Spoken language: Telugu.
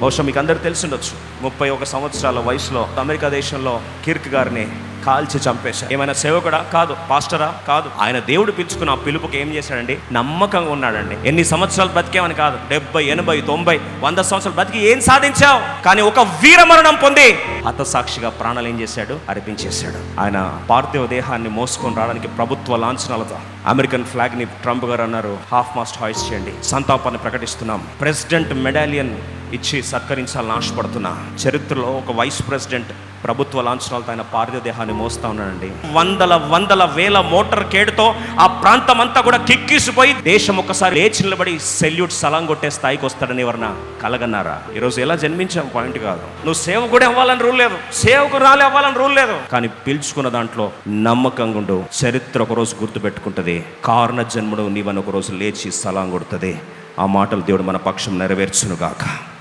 బహుశా మీకు అందరు తెలిసిండొచ్చు ముప్పై ఒక సంవత్సరాల వయసులో అమెరికా దేశంలో కిర్క్ గారిని కాల్చి చంపేశారు. ఏమైనా సేవకుడా? కాదు. పాస్టరా? కాదు. ఆయన దేవుడు పిలుచుకున్న ఆ పిలుపుకి ఏం చేశాడండి? నమ్మకంగా ఉన్నాడండి. ఎన్ని సంవత్సరాలు బతికేమని కాదు. డెబ్బై ఎనభై తొంభై వంద సంవత్సరాలు బతికి ఏం సాధించావు? కానీ ఒక వీరమరణం పొంది హతసాక్షిగా ప్రాణాలు ఏం చేశాడు? అర్పించేశాడు. ఆయన పార్థివ దేహాన్ని మోసుకొని రావడానికి ప్రభుత్వ లాంఛనాలతో అమెరికన్ ఫ్లాగ్ని ట్రంప్ గారు అన్నారు హాఫ్ మాస్ట్ హాయిస్ చేయండి. సంతాపాన్ని ప్రకటిస్తున్నాం. ప్రెసిడెంట్ మెడాలియన్ ఇచ్చి సత్కరించాలని ఆశపడుతున్నా. చరిత్రలో ఒక వైస్ ప్రెసిడెంట్ ప్రభుత్వ లాంఛనాలతో ఆయన పార్థివ దేహాన్ని మోస్తా ఉన్నాడండి. వందల వందల వేల మోటార్ కేడుతో ఆ ప్రాంతం అంతా కూడా కిక్కిసిపోయి దేశం ఒక్కసారి లేచి నిలబడి సెల్యూట్ సలాం కొట్టే స్థాయికి వస్తాడని ఎవరన్నా కలగన్నారా? ఈరోజు ఎలా జన్మించాం పాయింట్ కాదు. నువ్వు సేవకుడే అవ్వాలని రూల్ లేదు. సేవకు రాలే అవ్వాలని రూల్ లేదు. కానీ పిలుచుకున్న దాంట్లో నమ్మకంగా ఉండు. చరిత్ర ఒకరోజు గుర్తుపెట్టుకుంటుంది. కారణ జన్ముడు నీవని ఒకరోజు లేచి సలాం కొడుతుంది. ఆ మాటలు దేవుడు మన పక్షం నెరవేర్చునుగాక.